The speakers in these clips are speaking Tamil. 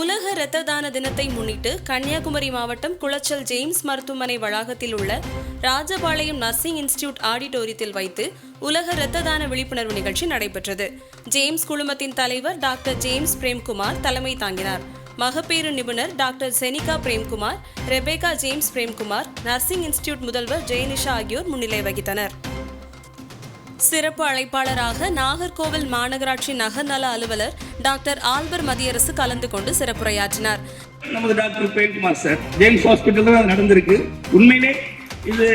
உலக இரத்த தான தினத்தை முன்னிட்டு கன்னியாகுமரி மாவட்டம் குளச்சல் ஜேம்ஸ் மருத்துவமனை வளாகத்தில் உள்ள ராஜபாளையம் நர்சிங் இன்ஸ்டிடியூட் ஆடிட்டோரியத்தில் வைத்து உலக இரத்த தான விழிப்புணர்வு நிகழ்ச்சி நடைபெற்றது. ஜேம்ஸ் குழுமத்தின் தலைவர் டாக்டர் ஜேம்ஸ் பிரேம்குமார் தலைமை தாங்கினார். மகப்பேறு நிபுணர் doctor Senika Premkumar Rebecca James Premkumar nursing institute முதல்வர் ஜெயனிஷா ஆகியோர் முன்னிலை வகித்தனர். சிறப்பு அழைப்பாளராக நாகர்கோவில் மாநகராட்சி நகர்நல அலுவலர் டாக்டர் ஆல்பர் மதியரசு கலந்து கொண்டு சிறப்புரையாற்றினார். நமது doctor Premkumar sir James hospital தான் நடந்திருக்கு. உண்மையிலே இது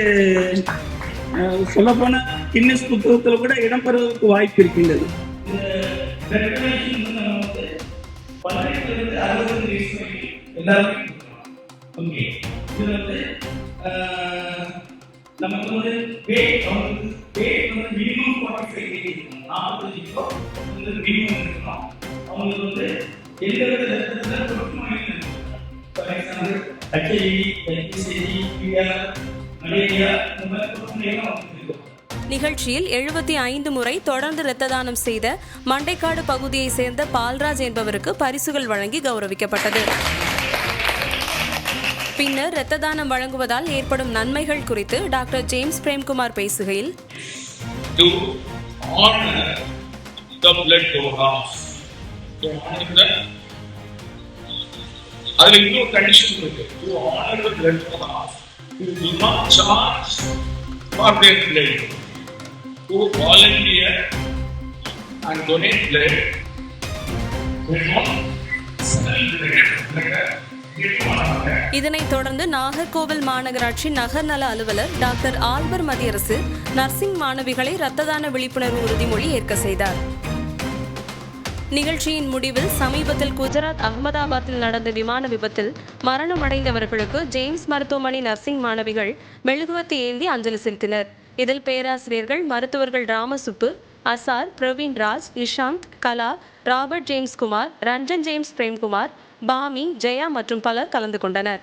சொல்லப்போன கின்னஸ் புத்தகத்தில் கூட இடம்பெறுவதற்கு வாய்ப்பு இருக்கின்றது. வந்து வந்து வந்து நமக்கு வந்து pay அவங்களுக்கு pay வந்து minimum 45 days இருக்கணும். 45 கிலோ வந்து minimum இருக்கணும். அவங்களுக்கு வந்து மலேரியா இந்த மாதிரி அவங்களுக்கு இருக்கும். நிகழ்ச்சியில் எழுபத்தி ஐந்து முறை தொடர்ந்து இரத்த தானம் செய்த மண்டைக்காடு பகுதியை சேர்ந்த பால்ராஜ் என்பவருக்கு பரிசுகள் வழங்கி கௌரவிக்கப்பட்டது பின்னர் இரத்த தானம் வழங்குவதால் ஏற்படும் நன்மைகள் குறித்து டாக்டர் ஜேம்ஸ் பிரேம்குமார் பேசுகையில் to honor the blood donors. To honor the அதில் இன்னொரு கண்டிஷன் இருக்கு to honour the blood donors who do not charge for their blood who volunteer and donate blood who not sell blood get பண்ணாங்க இதனைத் தொடர்ந்து நாகர்கோவில் மாநகராட்சி நகர்நல அலுவலர் டாக்டர் ஆல்பர் மதியரசு நர்சிங் மாணவிகளை இரத்த தான விழிப்புணர்வு உறுதிமொழி ஏற்க செய்தார். நிகழ்ச்சியின் முடிவில் சமீபத்தில் குஜராத் அகமதாபாத்தில் நடந்த விமான விபத்தில் மரணமடைந்தவர்களுக்கு ஜேம்ஸ் மருத்துவமனை நர்சிங் மாணவிகள் மெழுகுவர்த்தி ஏந்தி அஞ்சலி செலுத்தினர். இதில் பேராசிரியர்கள் மருத்துவர்கள் Ramasubbu Azhar Praveen Raj Ishant Kala Robert James Kumar Ranjan James Premkumar பாமி Jaya மற்றும் பலர் கலந்து கொண்டனர்.